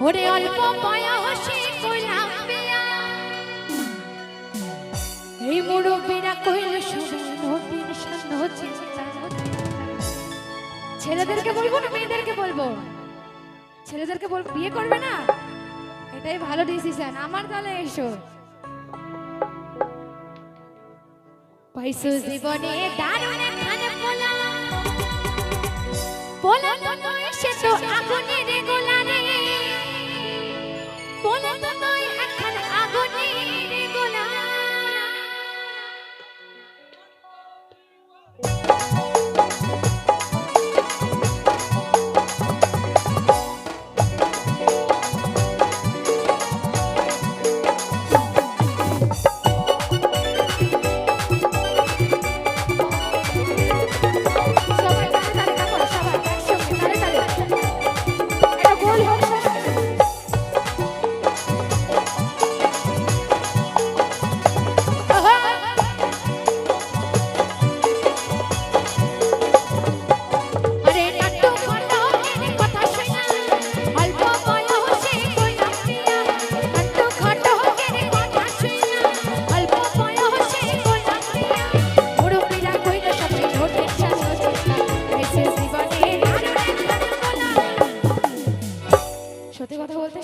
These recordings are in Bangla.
ওরে কইলাম এই কইল ছেলেদেরকে বলব না মেয়েদেরকে বলব? ছেলেদেরকে বল, বিয়ে করবে না? এটাই ভালো ডিসিশন আমার তাহলে এসো। পাইছো জীবনে দারুণ Thank you.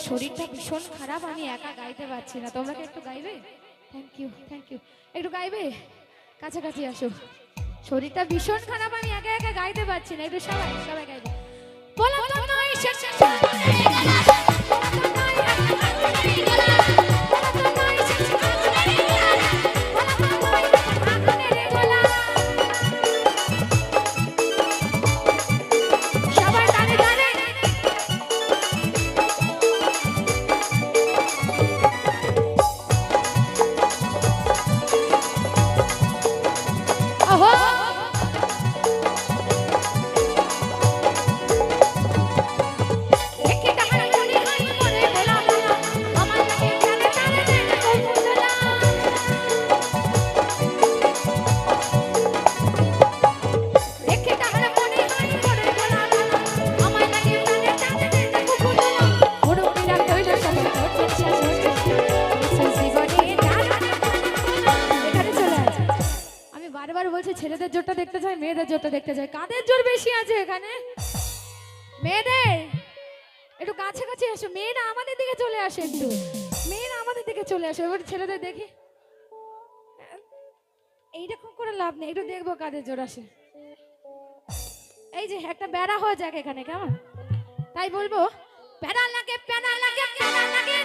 শরীরটা ভীষণ খারাপ, আমি একা গাইতে পারছি না। তোমরা কি একটু গাইবে? থ্যাংক ইউ থ্যাংক ইউ একটু গাইবে? কাছাকাছি আসো। শরীরটা ভীষণ খারাপ, আমি একা একা গাইতে পারছি না। একটু সবাই সবাই গাইবে। বলছি, ছেলেদের জোরটা দেখতে চাই মেয়েদের জোরটা দেখতে চাই কাদের জোর বেশি আছে এখানে? মেয়েদের? একটু কাছে কাছে এসো। মেয়েরা আমাদের দিকে চলে আসে একটু। মেয়েরা আমাদের দিকে চলে আসে। এবার ছেলেদের দেখি। এইরকম করে লাভ নেই। একটু দেখব কাদের জোর আসে। এই যে, একটা বেড়া হয়ে যাক এখানে, কেমন? তাই বলব প্যারা লাগে প্যারা লাগে প্যারা লাগে।